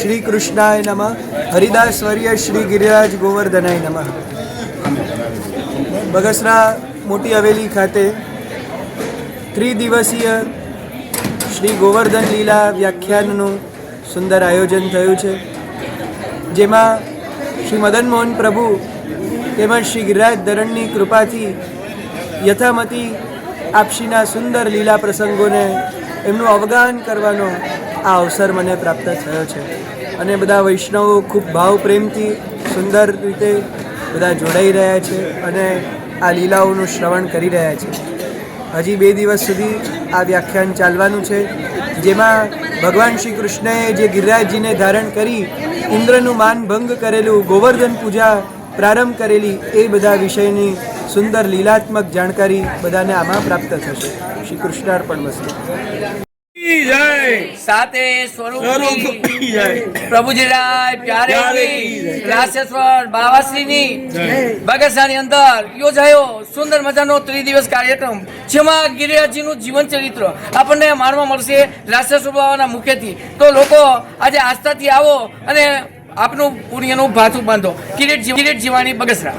શ્રી કૃષ્ણાય નમઃ. હરિદાસ વર્ય શ્રી ગિરિરાજ ગોવર્ધનાય નમઃ. બગસરા મોટી હવેલી ખાતે ત્રિદિવસીય શ્રી ગોવર્ધન લીલા વ્યાખ્યાનનું સુંદર આયોજન થયું છે. જેમાં શ્રી મદન મોહન પ્રભુ તેમજ શ્રી ગિરિરાજ ધરણની કૃપાથી યથામતી આપશીના સુંદર લીલા પ્રસંગોને એમનું અવગાન કરવાનો આ અવસર મને પ્રાપ્ત થયો છે. અને બધા વૈષ્ણવો ખૂબ ભાવ પ્રેમથી સુંદર રીતે બધા જોડાઈ રહ્યા છે અને આ લીલાઓનું શ્રવણ કરી રહ્યા છે. હજી બે દિવસ સુધી આ વ્યાખ્યાન ચાલવાનું છે, જેમાં ભગવાન શ્રી કૃષ્ણએ જે ગિરિરાજજીને ધારણ કરી ઇન્દ્રનું માન ભંગ કરેલું, ગોવર્ધન પૂજા પ્રારંભ કરેલી, એ બધા વિષયની સુંદર લીલાત્મક જાણકારી બધાને આમાં પ્રાપ્ત થશે. શ્રી કૃષ્ણાર્પણ વસ્તુ. સાતે સ્વરૂપ સ્વરૂપ પ્રભુજી રાય પ્યારે રાશેશ્વર બાવાશ્રીની જય. અંદર યોજાયો સુંદર મજાનો ત્રિદિવસ કાર્યક્રમ જેમાં ગિરિરાજજીનું જીવન ચરિત્ર આપણને માણવા મળશે રાશેશ્વર બાવાના મુખેથી. તો લોકો આજે આસ્થાથી આવો અને આપનું પુણ્યનું ભાથું બાંધો. કિરીટ કિરીટ જીવાણી બગસરા.